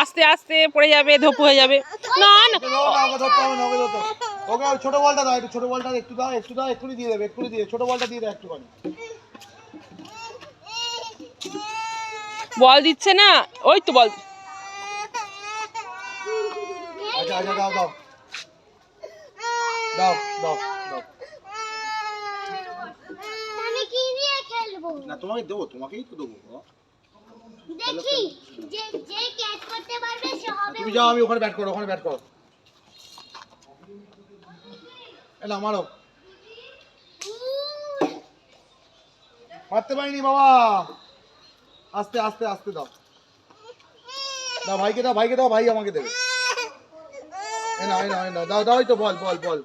আস্তে আস্তে পড়ে যাবে ধপু হয়ে যাবে। না না। ওকে ছোট বলটা দাও একটু ছোট বলটা একটু দাও একটু দাও একটু দিয়ে দেবে একটু দিয়ে ছোট বলটা দিয়ে দাও একটুখানি। বল দিচ্ছে না? ওই তো বল। আচ্ছা আচ্ছা দাও দাও। দাও দাও দাও। আমি কি নিয়ে খেলব? না তোমাকে দেবো তোমাকেই তো দেবো দেখি যে যে ক্যাচ করতে পারবে সে হবে তুমি যাও আমি ওখানে ব্যাট করো ওখানে ব্যাট করো। এলা মারো। মারতে পারিনি বাবা। আস্তে আস্তে আস্তে দাও। দাও ভাইকে দাও ভাইকে দাও ভাই আমাকে দেবে। এ না এ না এ না দাও দাও তো বল বল বল।